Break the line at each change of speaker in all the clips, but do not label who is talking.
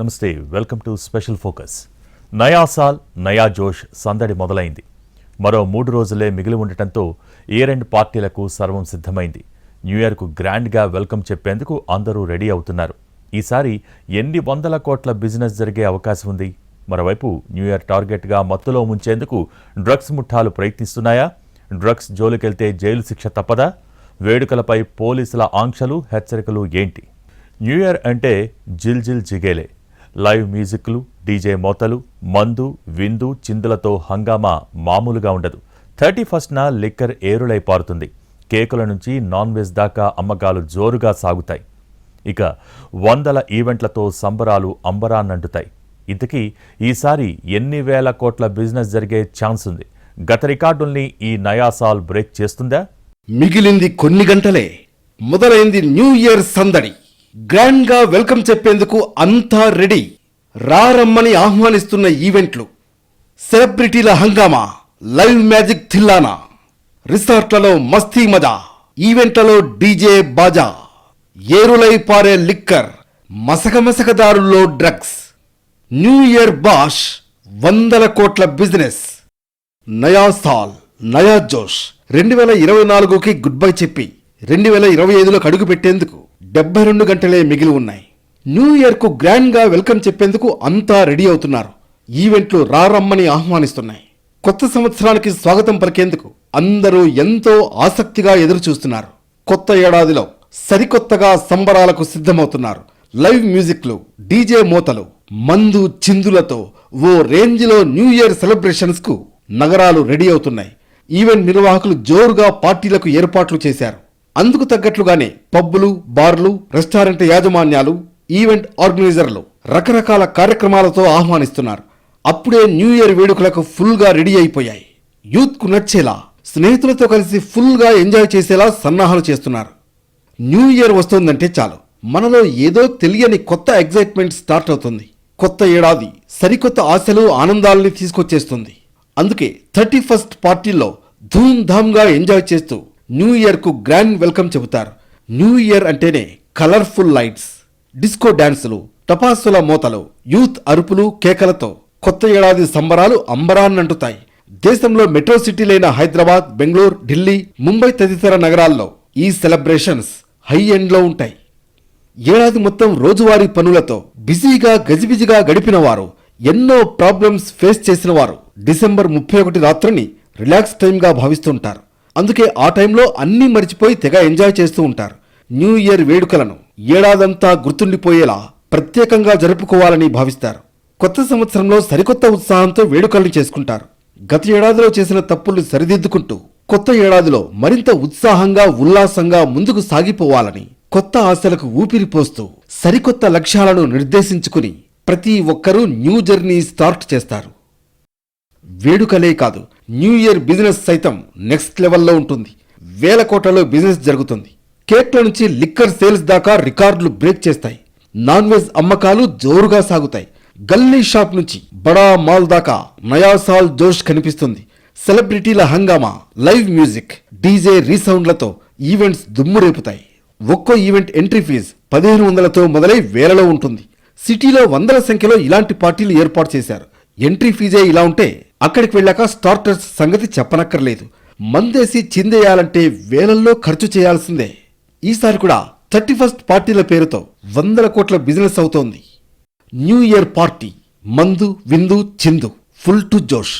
నమస్తే welcome to special focus. నయా సాల్ నయా జోష్ సందడి మొదలైంది. మరో మూడు రోజులే మిగిలి ఉండటంతో ఏ రెండు పార్టీలకు సర్వం సిద్ధమైంది. న్యూ ఇయర్కు గ్రాండ్గా వెల్కమ్ చెప్పేందుకు అందరూ రెడీ అవుతున్నారు. ఈసారి ఎన్ని వందల కోట్ల బిజినెస్ జరిగే అవకాశం ఉంది? మరోవైపు న్యూ ఇయర్ టార్గెట్గా మత్తులో ముంచేందుకు డ్రగ్స్ ముఠాలు ప్రయత్నిస్తున్నాయా? డ్రగ్స్ జోలికెళ్తే జైలు శిక్ష తప్పదా? వేడుకలపై పోలీసుల ఆంక్షలు హెచ్చరికలు ఏంటి? న్యూ ఇయర్ అంటే జిల్ జిల్ జిగేలే. లైవ్ మ్యూజిక్లు డీజే మోతలు మందు విందు చిందులతో హంగామా మామూలుగా ఉండదు. థర్టీ ఫస్ట్న లిక్కర్ ఏరులై పారుతుంది. కేకుల నుంచి నాన్ వెజ్ దాకా అమ్మకాలు జోరుగా సాగుతాయి. ఇక వందల ఈవెంట్లతో సంబరాలు అంబరాన్నంటుతాయి. ఇంతకీ ఈసారి ఎన్ని వేల కోట్ల బిజినెస్ జరిగే ఛాన్స్ ఉంది? గత రికార్డుల్ని ఈ నయాసాల్ బ్రేక్ చేస్తుందా?
మిగిలింది కొన్ని గంటలే. మొదలైంది న్యూ ఇయర్ సందడి. గ్రాండ్గా వెల్కమ్ చెప్పేందుకు అంతా రెడీ. రారమ్మని ఆహ్వానిస్తున్న ఈవెంట్లు. సెలబ్రిటీల హంగామా లైవ్ మ్యాజిక్ థిల్లానా. రిసార్ట్లలో మస్తీ మజా. ఈవెంట్లలో డీజే బాజా. ఏరులై పారే లిక్కర్ మసకమసకదారుల్లో డ్రగ్స్. న్యూ ఇయర్ బాష్ వందల కోట్ల బిజినెస్. నయా సాల్ నయా జోష్ రెండు వేల ఇరవై నాలుగుకి గుడ్ బై చెప్పి రెండు వేల ఇరవై ఐదులోకి అడుగు పెట్టేందుకు. డెబ్బై రెండు గంటలే మిగిలి ఉన్నాయి. న్యూ ఇయర్కు గ్రాండ్గా వెల్కమ్ చెప్పేందుకు అంతా రెడీ అవుతున్నారు. ఈవెంట్లు రారమ్మని ఆహ్వానిస్తున్నాయి. కొత్త సంవత్సరానికి స్వాగతం పలికేందుకు అందరూ ఎంతో ఆసక్తిగా ఎదురు చూస్తున్నారు కొత్త ఏడాదిలో సరికొత్తగా సంబరాలకు సిద్ధమవుతున్నారు. లైవ్ మ్యూజిక్లు డీజే మోతలు మందు చిందులతో ఓ రేంజ్లో న్యూ ఇయర్ సెలబ్రేషన్స్కు నగరాలు రెడీ అవుతున్నాయి. ఈవెంట్ నిర్వాహకులు జోరుగా పార్టీలకు ఏర్పాట్లు చేశారు. అందుకు తగ్గట్లుగానే పబ్బులు బార్లు రెస్టారెంట్ యాజమాన్యాలు ఈవెంట్ ఆర్గనైజర్లు రకరకాల కార్యక్రమాలతో ఆహ్వానిస్తున్నారు. అప్పుడే న్యూ ఇయర్ వేడుకలకు ఫుల్గా రెడీ అయిపోయాయి. యూత్కు నచ్చేలా స్నేహితులతో కలిసి ఫుల్గా ఎంజాయ్ చేసేలా సన్నాహాలు చేస్తున్నారు. న్యూ ఇయర్ వస్తోందంటే చాలు. మనలో ఏదో తెలియని కొత్త ఎగ్జైట్మెంట్ స్టార్ట్ అవుతుంది. కొత్త ఏడాది సరికొత్త ఆశలు ఆనందాలని తీసుకొచ్చేస్తుంది. అందుకే థర్టీ ఫస్ట్ పార్టీల్లో ధూమ్ధామ్గా ఎంజాయ్ చేస్తూ న్యూ ఇయర్కు గ్రాండ్ వెల్కమ్ చెబుతారు. న్యూ ఇయర్ అంటేనే కలర్ఫుల్ లైట్స్ డిస్కో డాన్సులు టపాసుల మోతలు యూత్ అరుపులు కేకలతో కొత్త ఏడాది సంబరాలు అంబరాన్నంటుతాయి. దేశంలో మెట్రో సిటీలైన హైదరాబాద్ బెంగళూరు ఢిల్లీ ముంబై తదితర నగరాల్లో ఈ సెలబ్రేషన్స్ హై ఎండ్లో ఉంటాయి. ఏడాది మొత్తం రోజువారీ పనులతో బిజీగా గజిబిజిగా గడిపిన వారు ఎన్నో ప్రాబ్లమ్స్ ఫేస్ చేసిన వారు డిసెంబర్ ముప్పై ఒకటి రాత్రిని రిలాక్స్ టైంగా భావిస్తుంటారు. అందుకే ఆ టైంలో అన్నీ మర్చిపోయి తెగ ఎంజాయ్ చేస్తూ ఉంటారు. న్యూ ఇయర్ వేడుకలను ఏడాదంతా గుర్తుండిపోయేలా ప్రత్యేకంగా జరుపుకోవాలని భావిస్తారు. కొత్త సంవత్సరంలో సరికొత్త ఉత్సాహంతో వేడుకలను చేసుకుంటారు. గత ఏడాదిలో చేసిన తప్పులు సరిదిద్దుకుంటూ కొత్త ఏడాదిలో మరింత ఉత్సాహంగా ఉల్లాసంగా ముందుకు సాగిపోవాలని కొత్త ఆశలకు ఊపిరిపోస్తూ సరికొత్త లక్ష్యాలను నిర్దేశించుకుని ప్రతి ఒక్కరూ న్యూ జర్నీ స్టార్ట్ చేస్తారు. వేడుకలే కాదు న్యూ ఇయర్ బిజినెస్ సైతం నెక్స్ట్ లెవెల్లో ఉంటుంది. వేల కోట్లలో బిజినెస్ జరుగుతుంది. కేక్ల నుంచి లిక్కర్ సేల్స్ దాకా రికార్డులు బ్రేక్ చేస్తాయి. నాన్ వెజ్ అమ్మకాలు జోరుగా సాగుతాయి. గల్లీ షాప్ నుంచి బడా మాల్ దాకా నయాసాల్ జోష్ కనిపిస్తుంది. సెలబ్రిటీల హంగామా లైవ్ మ్యూజిక్ డీజే రీసౌండ్లతో ఈవెంట్స్ దుమ్ము రేపుతాయి. ఒక్కో ఈవెంట్ ఎంట్రీ ఫీజ్ పదిహేను వందలతో మొదలై వేలలో ఉంటుంది. సిటీలో వందల సంఖ్యలో ఇలాంటి పార్టీలు ఏర్పాటు చేశారు. ఎంట్రీ ఫీజే ఇలా ఉంటే అక్కడికి వెళ్ళాక స్టార్టర్స్ సంగతి చెప్పనక్కర్లేదు. మందేసి చిందేయాలంటే వేలల్లో ఖర్చు చేయాల్సిందే. ఈసారి కూడా థర్టీ ఫస్ట్ పార్టీల పేరుతో వందల కోట్ల బిజినెస్ అవుతోంది. న్యూ ఇయర్ పార్టీ మందు విందు చిందు ఫుల్ టు జోష్.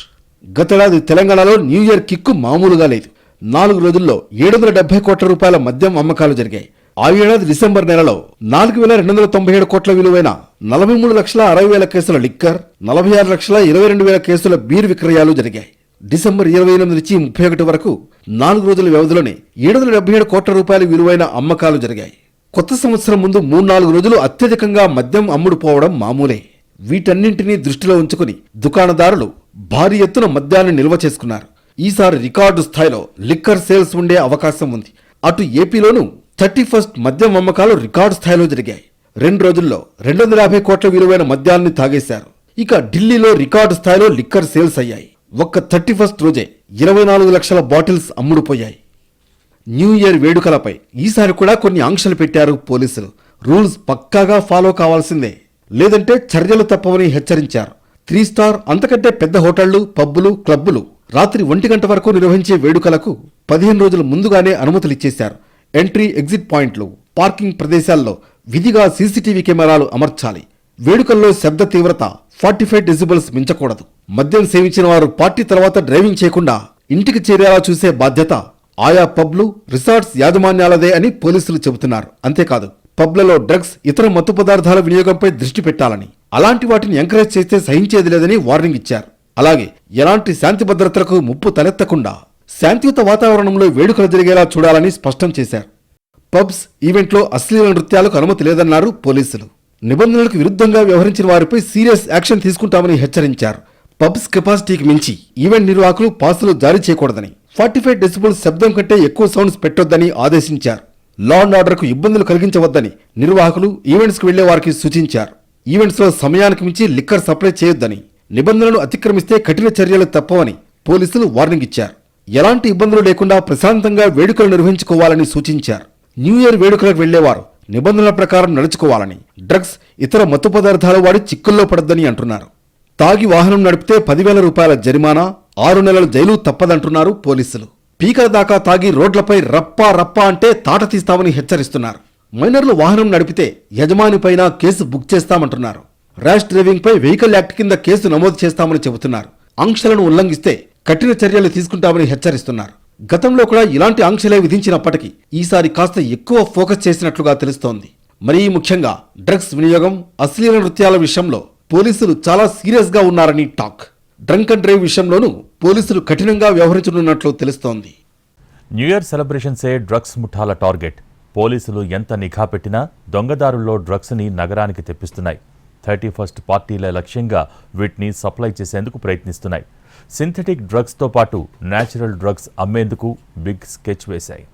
గతేడాది తెలంగాణలో న్యూ ఇయర్ కిక్కు మామూలుగా లేదు. నాలుగు రోజుల్లో ఏడు వందల డెబ్బై కోట్ల రూపాయల మద్యం అమ్మకాలు జరిగాయి. ఆ ఏడాది డిసెంబర్ నెలలో నాలుగు వేల రెండు వందల తొంభై ఏడు కోట్ల విలువైన నలభై మూడు లక్షల అరవై వేల కేసుల లిక్కర్ నలభై ఆరు లక్షల ఇరవై రెండు వేల కేసుల బీర్ విక్రయాలు జరిగాయి. డిసెంబర్ ఇరవై ఎనిమిది నుంచి ముప్పై ఒకటి వరకు నాలుగు రోజుల వ్యవధిలోనే ఏడు వందల డెబ్బై ఏడు కోట్ల రూపాయల విలువైన అమ్మకాలు జరిగాయి. కొత్త సంవత్సరం ముందు మూడు నాలుగు రోజులు అత్యధికంగా మద్యం అమ్ముడుపోవడం మామూలే. వీటన్నింటినీ దృష్టిలో ఉంచుకుని దుకాణదారులు భారీ ఎత్తున మద్యాన్ని నిల్వ చేసుకున్నారు. ఈసారి రికార్డు స్థాయిలో లిక్కర్ సేల్స్ ఉండే అవకాశం ఉంది. అటు ఏపీలోనూ థర్టీ ఫస్ట్ మద్యం అమ్మకాలు రికార్డు స్థాయిలో జరిగాయి. రెండు రోజుల్లో రెండు వందల యాభై కోట్ల విలువైన మద్యాన్ని తాగేశారు. ఇక ఢిల్లీలో రికార్డు స్థాయిలో లిక్కర్ సేల్స్ అయ్యాయి. ఒక్క థర్టీ ఫస్ట్ రోజే ఇరవై నాలుగు లక్షల బాటిల్స్ అమ్ముడుపోయాయి. న్యూ ఇయర్ వేడుకలపై ఈసారి కూడా కొన్ని ఆంక్షలు పెట్టారు పోలీసులు. రూల్స్ పక్కాగా ఫాలో కావాల్సిందే. లేదంటే చర్యలు తప్పవని హెచ్చరించారు. త్రీ స్టార్ అంతకంటే పెద్ద హోటళ్ళు పబ్బులు క్లబ్బులు రాత్రి ఒంటి గంట వరకు నిర్వహించే వేడుకలకు పదిహేను రోజుల ముందుగానే అనుమతులిచ్చేశారు ఎంట్రీ ఎగ్జిట్ పాయింట్లు పార్కింగ్ ప్రదేశాల్లో విధిగా సీసీటీవీ కెమెరాలు అమర్చాలి. వేడుకల్లో శబ్ద తీవ్రత ఫార్టీ ఫైవ్ డెసిబల్స్ మించకూడదు. మద్యం సేవించిన వారు పార్టీ తర్వాత డ్రైవింగ్ చేయకుండా ఇంటికి చేరేలా చూసే బాధ్యత ఆయా పబ్లు రిసార్ట్స్ యాజమాన్యాలదే అని పోలీసులు చెబుతున్నారు. అంతేకాదు పబ్లలో డ్రగ్స్ ఇతర మత్తు పదార్థాల వినియోగంపై దృష్టి పెట్టాలని అలాంటి వాటిని ఎంకరేజ్ చేస్తే సహించేది లేదని వార్నింగ్ ఇచ్చారు. అలాగే ఎలాంటి శాంతి భద్రతలకు ముప్పు తలెత్తకుండా శాంతియుత వాతావరణంలో వేడుకలు జరిగేలా చూడాలని స్పష్టం చేశారు. పబ్స్ ఈవెంట్లో అశ్లీల నృత్యాలకు అనుమతి లేదన్నారు పోలీసులు. నిబంధనలకు విరుద్ధంగా వ్యవహరించిన వారిపై సీరియస్ యాక్షన్ తీసుకుంటామని హెచ్చరించారు. పబ్స్ కెపాసిటీకి మించి ఈవెంట్ నిర్వాహకులు పాసులు జారీ చేయకూడదని ఫార్టీ ఫైవ్ డెసిబుల్ శబ్దం కంటే ఎక్కువ సౌండ్స్ పెట్టొద్దని ఆదేశించారు. లా అండ్ ఆర్డర్కు ఇబ్బందులు కలిగించవద్దని నిర్వాహకులు ఈవెంట్స్కు వెళ్ళే వారికి సూచించారు. ఈవెంట్స్లో సమయానికి మించి లిక్కర్ సప్లై చేయొద్దని నిబంధనలు అతిక్రమిస్తే కఠిన చర్యలు తప్పవని పోలీసులు వార్నింగ్ ఇచ్చారు. ఎలాంటి ఇబ్బందులు లేకుండా ప్రశాంతంగా వేడుకలు నిర్వహించుకోవాలని సూచించారు. న్యూ ఇయర్ వేడుకలకు వెళ్ళేవారు నిబంధనల ప్రకారం నడుచుకోవాలని. డ్రగ్స్ ఇతర మత్తు పదార్థాలు వాడి చిక్కుల్లో పడద్దని అంటున్నారు. తాగి వాహనం నడిపితే పదివేల రూపాయల జరిమానా ఆరు నెలల జైలు తప్పదంటున్నారు పోలీసులు. పీకల దాకా తాగి రోడ్లపై రప్పా రప్పా అంటే తాట తీస్తామని హెచ్చరిస్తున్నారు. మైనర్లు వాహనం నడిపితే యజమానిపైన కేసు బుక్ చేస్తామంటున్నారు. ర్యాష్ డ్రైవింగ్పై వెహికల్ యాక్ట్ కింద కేసు నమోదు చేస్తామని చెబుతున్నారు. ఆంక్షలను ఉల్లంఘిస్తే కఠిన చర్యలు తీసుకుంటామని హెచ్చరిస్తున్నారు. గతంలో కూడా ఇలాంటి ఆంక్షలే విధించినప్పటికీ ఈసారి కాస్త ఎక్కువ ఫోకస్ చేసినట్లుగా తెలుస్తోంది. మరీ ముఖ్యంగా డ్రగ్స్ వినియోగం అశ్లీల నృత్యాల విషయంలో పోలీసులు చాలా సీరియస్గా ఉన్నారని టాక్. డ్రంక్ అండ్ డ్రైవ్ విషయంలోనూ పోలీసులు కఠినంగా వ్యవహరించనున్నట్లు తెలుస్తోంది.
న్యూ ఇయర్ సెలబ్రేషన్సే డ్రగ్స్ ముఠాల టార్గెట్. పోలీసులు ఎంత నిఘా పెట్టినా దొంగదారుల్లో డ్రగ్స్ని నగరానికి తెప్పిస్తున్నాయి. థర్టీ ఫస్ట్ పార్టీల లక్ష్యంగా వీటిని సప్లై చేసేందుకు ప్రయత్నిస్తున్నాయి. సింథటిక్ డ్రగ్స్తో పాటు నేచురల్ డ్రగ్స్ అమ్మేందుకు బిగ్ స్కెచ్ వేశాయి.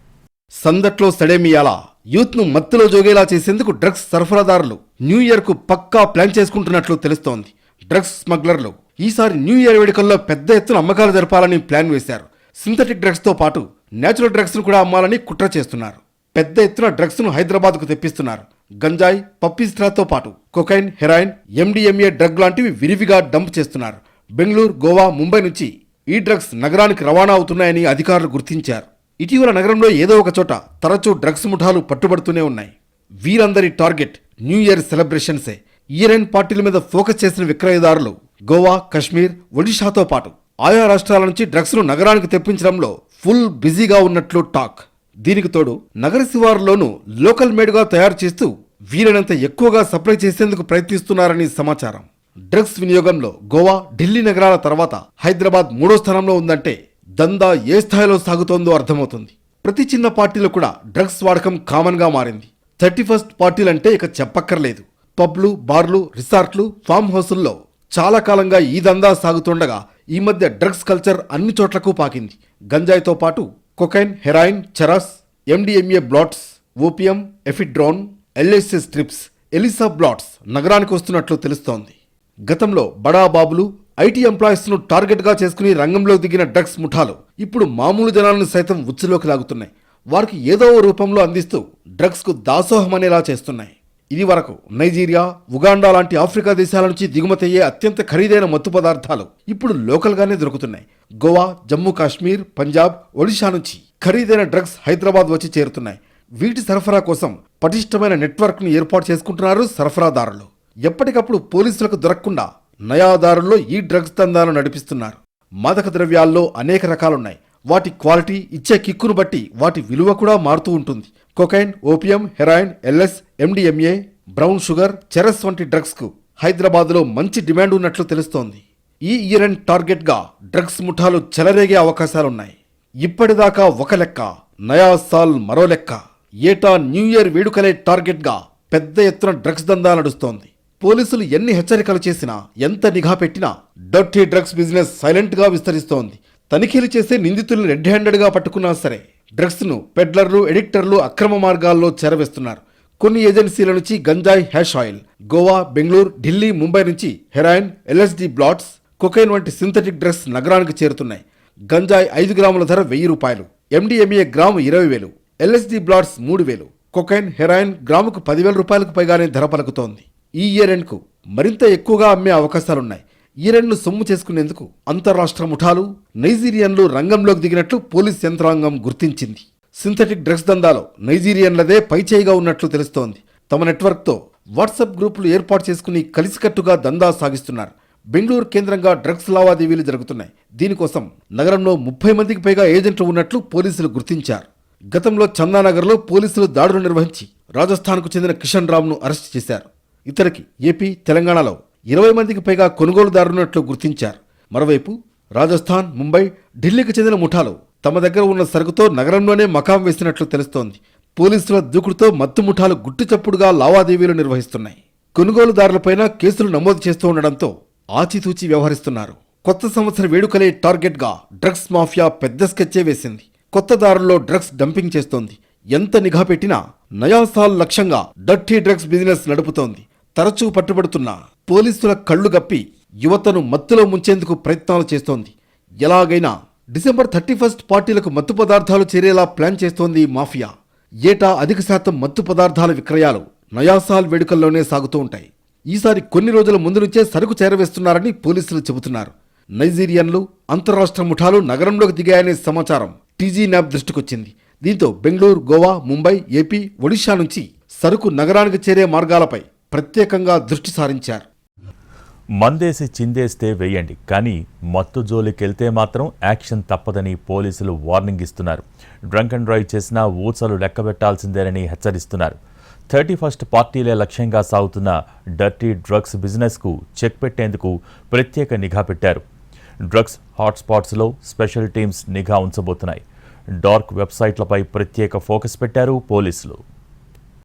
సందట్లో సడేమియాల యూత్ను మత్తులో జోగేలా చేసేందుకు డ్రగ్స్ సరఫరాదారులు న్యూ ఇయర్కు పక్కా ప్లాన్ చేసుకుంటున్నట్లు తెలుస్తోంది. డ్రగ్స్ స్మగ్లర్లు ఈసారి న్యూ ఇయర్ వేడుకల్లో పెద్ద ఎత్తున అమ్మకాలు జరపాలని ప్లాన్ వేశారు. సింథటిక్ డ్రగ్స్తో పాటు నేచురల్ డ్రగ్స్ను కూడా అమ్మాలని కుట్ర చేస్తున్నారు. పెద్ద ఎత్తున డ్రగ్స్ను హైదరాబాద్కు తెప్పిస్తున్నారు. గంజాయి పప్పిస్ట్రాతో పాటు కొకైన్ హెరాయిన్ ఎండిఎంఏ డ్రగ్ లాంటివి విరివిగా డంప్ చేస్తున్నారు. బెంగళూరు గోవా ముంబై నుంచి ఈ డ్రగ్స్ నగరానికి రవాణా అవుతున్నాయని అధికారులు గుర్తించారు. ఇటీవల నగరంలో ఏదో ఒక చోట తరచూ డ్రగ్స్ ముఠాలు పట్టుబడుతూనే ఉన్నాయి. వీరందరి టార్గెట్ న్యూ ఇయర్ సెలబ్రేషన్సే. ఇయర్ ఎండ్ పార్టీల మీద ఫోకస్ చేసిన విక్రయదారులు గోవా కశ్మీర్ ఒడిషాతో పాటు ఆయా రాష్ట్రాల నుంచి డ్రగ్స్ను నగరానికి తెప్పించడంలో ఫుల్ బిజీగా ఉన్నట్లు టాక్. దీనికి తోడు నగర శివారులోనూ లోకల్ మేడ్గా తయారు చేస్తూ వీలైనంత ఎక్కువగా సప్లై చేసేందుకు ప్రయత్నిస్తున్నారని సమాచారం. డ్రగ్స్ వినియోగంలో గోవా ఢిల్లీ నగరాల తర్వాత హైదరాబాద్ మూడో స్థానంలో ఉందంటే దందా ఏ స్థాయిలో సాగుతోందో అర్థమవుతుంది. ప్రతి చిన్న పార్టీలో కూడా డ్రగ్స్ వాడకం కామన్గా మారింది. థర్టీ ఫస్ట్ పార్టీలంటే ఇక చెప్పక్కర్లేదు. పబ్లు బార్లు రిసార్ట్లు ఫామ్ హౌసుల్లో చాలా కాలంగా ఈ దందా సాగుతుండగా ఈ మధ్య డ్రగ్స్ కల్చర్ అన్ని చోట్లకు పాకింది. గంజాయితో పాటు cocaine heroin charas MDMA blots opium ephedrine LSS strips ELISA blots నగరానికి వస్తున్నట్లు తెలుస్తోంది. గతంలో బడాబాబులు ఐటీ ఎంప్లాయీస్ను ను చేసుకుని రంగంలోకి దిగిన డ్రగ్స్ ముఠాలు ఇప్పుడు మామూలు జనాలను సైతం ఉచ్చులోకి లాగుతున్నాయి. వారికి ఏదో ఓ రూపంలో అందిస్తూ డ్రగ్స్కు దాసోహం దాసోహమనేలా చేస్తున్నాయి. ఇది వరకు నైజీరియా ఉగాండా లాంటి ఆఫ్రికా దేశాల నుంచి దిగుమతయ్యే అత్యంత ఖరీదైన మత్తు పదార్థాలు ఇప్పుడు లోకల్గానే దొరుకుతున్నాయి. గోవా జమ్మూ కాశ్మీర్ పంజాబ్ ఒడిషా నుంచి ఖరీదైన డ్రగ్స్ హైదరాబాద్ వచ్చి చేరుతున్నాయి. వీటి సరఫరా కోసం పటిష్టమైన నెట్వర్క్ను ఏర్పాటు చేసుకుంటున్నారు సరఫరాదారులు. ఎప్పటికప్పుడు పోలీసులకు దొరకకుండా నయాదారుల్లో ఈ డ్రగ్స్ దందాలు నడిపిస్తున్నారు. మాదక ద్రవ్యాల్లో అనేక రకాలున్నాయి. వాటి క్వాలిటీ ఇచ్చే కిక్కును బట్టి వాటి విలువ కూడా మారుతూ ఉంటుంది. Cocaine opium heroin LS MDMA brown sugar charas వంటి డ్రగ్స్కు హైదరాబాద్లో మంచి డిమాండ్ ఉన్నట్లు తెలుస్తోంది. ఈ ఇయర్ అండ్ టార్గెట్గా డ్రగ్స్ ముఠాలు చెలరేగే అవకాశాలున్నాయి. ఇప్పటిదాకా ఒక లెక్క నయా సాల్ మరో లెక్క. ఏటా న్యూ ఇయర్ వేడుకలే టార్గెట్గా పెద్ద ఎత్తున డ్రగ్స్ దందా నడుస్తోంది. పోలీసులు ఎన్ని హెచ్చరికలు చేసినా ఎంత నిఘా పెట్టినా డర్టీ డ్రగ్స్ బిజినెస్ సైలెంట్గా విస్తరిస్తోంది. తనిఖీలు చేసే నిందితులను రెడ్ హ్యాండెడ్గా పట్టుకున్నా సరే డ్రగ్స్ను పెడ్లర్లు ఎడిక్టర్లు అక్రమ మార్గాల్లో చేరవేస్తున్నారు. కొన్ని ఏజెన్సీల నుంచి గంజాయి హ్యాష్ ఆయిల్ గోవా బెంగళూరు ఢిల్లీ ముంబై నుంచి హెరాయిన్ ఎల్ఎస్డి బ్లాట్స్ కొకైన్ వంటి సింథటిక్ డ్రగ్స్ నగరానికి చేరుతున్నాయి. గంజాయి ఐదు గ్రాముల ధర వెయ్యి రూపాయలు ఎండిఎంఏ గ్రాము ఇరవై వేలు ఎల్ఎస్డి బ్లాట్స్ మూడు వేలు కొకైన్ హెరాయిన్ గ్రాముకు పదివేల రూపాయలకు పైగానే ధర పలుకుతోంది. ఈ ఇయర్ ఎండ్కు మరింత ఎక్కువగా అమ్మే అవకాశాలున్నాయి. ఈ సొమ్ము చేసుకునేందుకు అంతరాష్ట్ర ముఠాలు నైజీరియన్లు రంగంలోకి దిగినట్లు పోలీస్ యంత్రాంగం గుర్తించింది. సింథటిక్ డ్రగ్స్ దందాలో నైజీరియన్లదే పైచేయిగా ఉన్నట్లు తెలుస్తోంది. తమ నెట్వర్క్తో వాట్సాప్ గ్రూపులు ఏర్పాటు చేసుకుని కలిసికట్టుగా దందా సాగిస్తున్నారు. బెంగళూరు కేంద్రంగా డ్రగ్స్ లావాదేవీలు జరుగుతున్నాయి. దీనికోసం నగరంలో ముప్పై మందికి పైగా ఏజెంట్లు ఉన్నట్లు పోలీసులు గుర్తించారు. గతంలో చందానగర్లో పోలీసులు దాడులు నిర్వహించి రాజస్థాన్కు చెందిన కిషన్ రామ్ను అరెస్ట్ చేశారు. ఇతనికి ఏపీ తెలంగాణలో ఇరవై మందికి పైగా కొనుగోలుదారున్నట్లు గుర్తించారు. మరోవైపు రాజస్థాన్ ముంబై ఢిల్లీకి చెందిన ముఠాలు తమ దగ్గర ఉన్న సరుకుతో నగరంలోనే మకాం వేసినట్లు తెలుస్తోంది. పోలీసుల దూకుడుతో మత్తు ముఠాలు గుట్టుచప్పుడుగా లావాదేవీలు నిర్వహిస్తున్నాయి. కొనుగోలుదారులపైన కేసులు నమోదు చేస్తూ ఉండడంతో ఆచితూచి వ్యవహరిస్తున్నారు. కొత్త సంవత్సర వేడుకలే టార్గెట్గా డ్రగ్స్ మాఫియా పెద్ద స్కెచ్చే వేసింది. కొత్త దారుల్లో డ్రగ్స్ డంపింగ్ చేస్తోంది. ఎంత నిఘా పెట్టినా నయాసాల్ లక్ష్యంగా డర్టీ డ్రగ్స్ బిజినెస్ నడుపుతోంది. తరచూ పట్టుబడుతున్న పోలీసుల కళ్ళు గప్పి యువతను మత్తులో ముంచేందుకు ప్రయత్నాలు చేస్తోంది. ఎలాగైనా డిసెంబర్ థర్టీ ఫస్ట్ పార్టీలకు మత్తు పదార్థాలు చేరేలా ప్లాన్ చేస్తోంది మాఫియా. ఏటా అధిక శాతం మత్తు పదార్థాల విక్రయాలు నయాసాల్ వేడుకల్లోనే సాగుతూ ఉంటాయి. ఈసారి కొన్ని రోజుల ముందు నుంచే సరుకు చేరవేస్తున్నారని పోలీసులు చెబుతున్నారు. నైజీరియన్లు అంతరాష్ట్ర ముఠాలు నగరంలోకి దిగాయనే సమాచారం టీజీ న్యాబ్ దృష్టికొచ్చింది. దీంతో బెంగళూరు గోవా ముంబై ఏపీ ఒడిషా నుంచి సరుకు నగరానికి చేరే మార్గాలపై ప్రత్యేకంగా దృష్టి సారించారు.
మందేసి చిందేస్తే వేయండి కానీ మత్తు జోలికెళ్తే మాత్రం యాక్షన్ తప్పదని పోలీసులు వార్నింగ్ ఇస్తున్నారు. డ్రంక్ అండ్ డ్రైవ్ చేసినా ఊచలు లెక్కబెట్టాల్సిందేనని హెచ్చరిస్తున్నారు. థర్టీ ఫస్ట్ పార్టీలే లక్ష్యంగా సాగుతున్న డర్టీ డ్రగ్స్ బిజినెస్కు చెక్ పెట్టేందుకు ప్రత్యేక నిఘా పెట్టారు. డ్రగ్స్ హాట్స్పాట్స్లో స్పెషల్ టీమ్స్ నిఘా ఉంచబోతున్నాయి. డార్క్ వెబ్సైట్లపై ప్రత్యేక ఫోకస్ పెట్టారు పోలీసులు.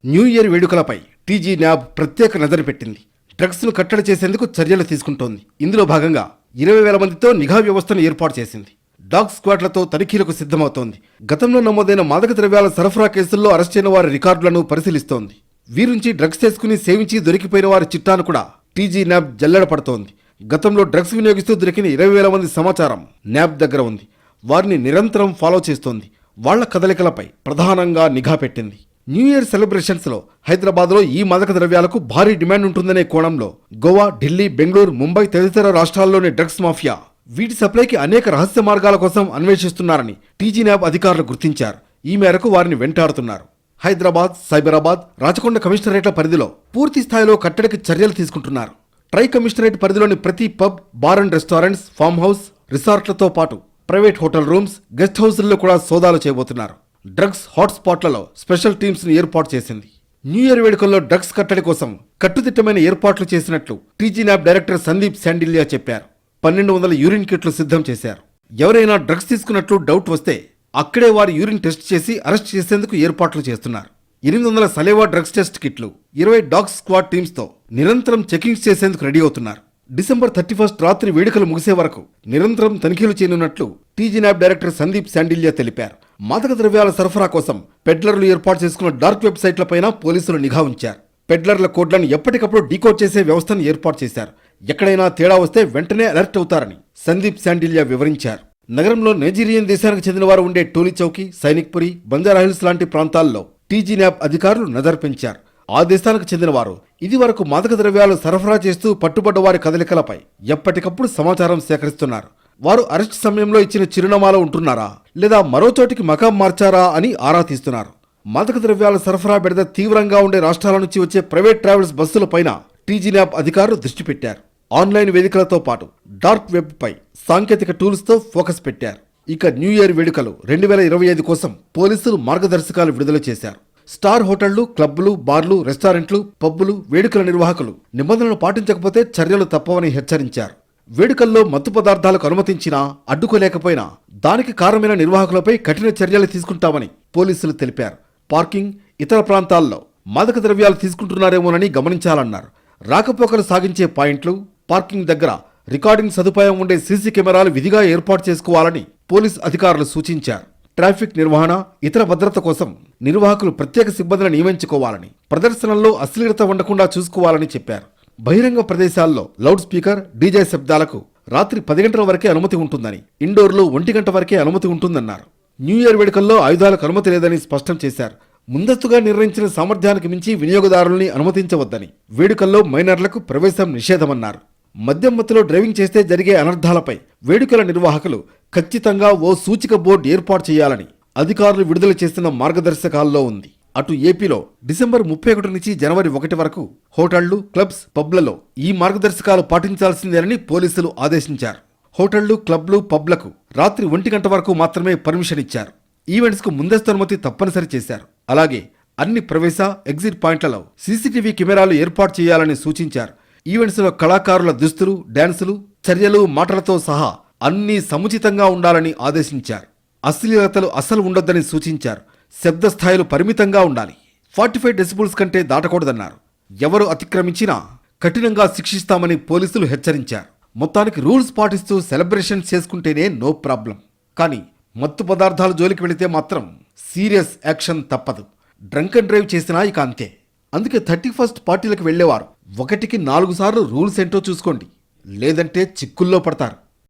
న్యూ ఇయర్ వేడుకలపై టీజీ న్యాబ్ ప్రత్యేక నజరు పెట్టింది. డ్రగ్స్ను కట్టడి చేసేందుకు చర్యలు తీసుకుంటోంది. ఇందులో భాగంగా ఇరవై వేల మందితో నిఘా వ్యవస్థను ఏర్పాటు చేసింది. డాగ్ స్క్వాడ్లతో తనిఖీలకు సిద్ధమవుతోంది. గతంలో నమోదైన మాదక ద్రవ్యాల సరఫరా కేసుల్లో అరెస్ట్ అయిన వారి రికార్డులను పరిశీలిస్తోంది. వీరుంచి డ్రగ్స్ తీసుకుని సేవించి దొరికిపోయిన వారి చిట్టాను కూడా టీజీ న్యాబ్ జల్లెడ పడుతోంది. గతంలో డ్రగ్స్ వినియోగిస్తూ దొరికిన ఇరవై వేల మంది సమాచారం న్యాబ్ దగ్గర ఉంది. వారిని నిరంతరం ఫాలో చేస్తోంది. వాళ్ళ కదలికలపై ప్రధానంగా నిఘా పెట్టింది. న్యూ ఇయర్ సెలబ్రేషన్స్లో హైదరాబాద్లో ఈ మాదక ద్రవ్యాలకు భారీ డిమాండ్ ఉంటుందనే కోణంలో గోవా ఢిల్లీ బెంగళూరు ముంబై తదితర రాష్ట్రాల్లోని డ్రగ్స్ మాఫియా వీటి సప్లైకి అనేక రహస్య మార్గాల కోసం అన్వేషిస్తున్నారని టీజీ న్యాబ్ అధికారులు గుర్తించారు. ఈ మేరకు వారిని వెంటాడుతున్నారు. హైదరాబాద్ సైబరాబాద్ రాచకొండ కమిషనరేట్ల పరిధిలో పూర్తి స్థాయిలో కట్టడికి చర్యలు తీసుకుంటున్నారు. ట్రై కమిషనరేట్ పరిధిలోని ప్రతి pub bar and restaurants farm house రిసార్ట్లతో పాటు ప్రైవేట్ హోటల్ రూమ్స్ గెస్ట్ హౌస్ల్లో కూడా సోదాలు చేయబోతున్నారు. డ్రగ్స్ హాట్స్పాట్లలో స్పెషల్ టీమ్స్ను ఏర్పాటు చేసింది. న్యూ ఇయర్ వేడుకల్లో డ్రగ్స్ కట్టడి కోసం కట్టుదిట్టమైన ఏర్పాట్లు చేసినట్లు TG NAB director Sandeep Shandilya చెప్పారు. పన్నెండు వందల యూరిన్ కిట్లు సిద్ధం చేశారు. ఎవరైనా డ్రగ్స్ తీసుకున్నట్లు డౌట్ వస్తే అక్కడే వారి యూరిన్ టెస్ట్ చేసి అరెస్ట్ చేసేందుకు ఏర్పాట్లు చేస్తున్నారు. ఎనిమిది వందల సలేవా డ్రగ్స్ టెస్ట్ కిట్లు ఇరవై డాగ్ స్క్వాడ్ టీమ్స్తో నిరంతరం చెకింగ్స్ చేసేందుకు రెడీ అవుతున్నారు. డిసెంబర్ థర్టీ ఫస్ట్ రాత్రి వేడుకలు ముగిసే వరకు నిరంతరం తనిఖీలు చేయనున్నట్లు TG NAB director Sandeep Shandilya తెలిపారు. మాదక ద్రవ్యాల సరఫరా కోసం పెడ్లర్లు ఏర్పాటు చేసుకున్న డార్క్ వెబ్సైట్లపైన పోలీసులు నిఘా ఉంచారు. పెడ్లర్ల కోడ్లను ఎప్పటికప్పుడు డీకోడ్ చేసే వ్యవస్థను ఏర్పాటు చేశారు. ఎక్కడైనా తేడా వస్తే వెంటనే అలర్ట్ అవుతారని సందీప్ శాండిల్యా వివరించారు. నగరంలో నైజీరియన్ దేశానికి చెందినవారు ఉండే టోలీ చౌకీ సైనిక్పురి బంజారాహిల్స్ లాంటి ప్రాంతాల్లో టీజీ న్యాప్ అధికారులు నజర్ పెంచారు. ఆ దేశానికి చెందినవారు ఇదివరకు మాదక ద్రవ్యాలు సరఫరా చేస్తూ పట్టుబడ్డ వారి కదలికలపై ఎప్పటికప్పుడు సమాచారం సేకరిస్తున్నారు. వారు అరెస్ట్ సమయంలో ఇచ్చిన చిరునామాలో ఉంటున్నారా? లేదా మరో చోటికి మకాం మార్చారా అని ఆరా తీస్తున్నారు. మాదక ద్రవ్యాల సరఫరా బెడద తీవ్రంగా ఉండే రాష్ట్రాల నుంచి వచ్చే ప్రైవేట్ ట్రావెల్స్ బస్సులపైన టీజీ ల్యాబ్ అధికారులు దృష్టి పెట్టారు. ఆన్లైన్ వేదికలతో పాటు డార్క్ వెబ్ పై సాంకేతిక టూల్స్తో ఫోకస్ పెట్టారు. ఇక న్యూ ఇయర్ వేడుకలు రెండు వేల ఇరవై ఐదు కోసం పోలీసులు మార్గదర్శకాలు విడుదల చేశారు. స్టార్ హోటళ్ళు క్లబ్లు బార్లు రెస్టారెంట్లు పబ్బులు వేడుకల నిర్వాహకులు నిబంధనలు పాటించకపోతే చర్యలు తప్పవని హెచ్చరించారు. వేడుకల్లో మత్తు పదార్థాలకు అనుమతించినా అడ్డుకోలేకపోయినా దానికి కారణమైన నిర్వాహకులపై కఠిన చర్యలు తీసుకుంటామని పోలీసులు తెలిపారు. పార్కింగ్ ఇతర ప్రాంతాల్లో మాదక ద్రవ్యాలు తీసుకుంటున్నారేమోనని గమనించాలన్నారు. రాకపోకలు సాగించే పాయింట్లు పార్కింగ్ దగ్గర రికార్డింగ్ సదుపాయం ఉండే సీసీ కెమెరాలు విధిగా ఏర్పాటు చేసుకోవాలని పోలీస్ అధికారులు సూచించారు. ట్రాఫిక్ నిర్వహణ ఇతర భద్రత కోసం నిర్వాహకులు ప్రత్యేక సిబ్బందిని నియమించుకోవాలని ప్రదర్శనల్లో అశ్లీలత ఉండకుండా చూసుకోవాలని చెప్పారు. బహిరంగ ప్రదేశాల్లో లౌడ్ స్పీకర్ డీజే శబ్దాలకు రాత్రి పది గంటల వరకే అనుమతి ఉంటుందని ఇండోర్లో ఒంటి గంట వరకే అనుమతి ఉంటుందన్నారు. న్యూ ఇయర్ వేడుకల్లో ఆయుధాలకు అనుమతి లేదని స్పష్టం చేశారు. ముందస్తుగా నిర్ణయించిన సామర్థ్యానికి మించి వినియోగదారుల్ని అనుమతించవద్దని వేడుకల్లో మైనర్లకు ప్రవేశం నిషేధమన్నారు. మద్యం మత్తులో డ్రైవింగ్ చేస్తే జరిగే అనర్థాలపై వేడుకల నిర్వాహకులు ఖచ్చితంగా ఓ సూచిక బోర్డు ఏర్పాటు చేయాలని అధికారులు విడుదల చేస్తున్న మార్గదర్శకాల్లో ఉంది. అటు ఏపీలో డిసెంబర్ ముప్పై ఒకటి నుంచి జనవరి ఒకటి వరకు హోటళ్ళు క్లబ్స్ పబ్లలో ఈ మార్గదర్శకాలు పాటించాల్సిందేనని పోలీసులు ఆదేశించారు. హోటళ్ళు క్లబ్లు పబ్లకు రాత్రి ఒంటి గంట వరకు మాత్రమే పర్మిషన్ ఇచ్చారు. ఈవెంట్స్కు ముందస్తు అనుమతి తప్పనిసరి చేశారు. అలాగే అన్ని ప్రవేశ ఎగ్జిట్ పాయింట్లలో సీసీటీవీ కెమెరాలు ఏర్పాటు చేయాలని సూచించారు. ఈవెంట్స్లో కళాకారుల దుస్తులు డాన్సులు చర్యలు మాటలతో సహా అన్నీ సముచితంగా ఉండాలని ఆదేశించారు. అశ్లీలతలు అస్సలు ఉండొద్దని సూచించారు. శబ్ద స్థాయిలు పరిమితంగా ఉండాలి. ఫార్టీ ఫైవ్ డెసిబుల్స్ కంటే దాటకూడదన్నారు. ఎవరు అతిక్రమించినా కఠినంగా శిక్షిస్తామని పోలీసులు హెచ్చరించారు. మొత్తానికి రూల్స్ పాటిస్తూ సెలబ్రేషన్ చేసుకుంటేనే నో ప్రాబ్లం. కానీ మత్తు పదార్థాల జోలికి వెళితే మాత్రం సీరియస్ యాక్షన్ తప్పదు. డ్రంక్ అండ్ డ్రైవ్ చేసినా ఇక అంతే. అందుకే థర్టీ ఫస్ట్ పార్టీలకు వెళ్ళేవారు. ఒకటికి నాలుగు సార్లు రూల్స్ ఏంటో చూసుకోండి. లేదంటే చిక్కుల్లో పడతారు.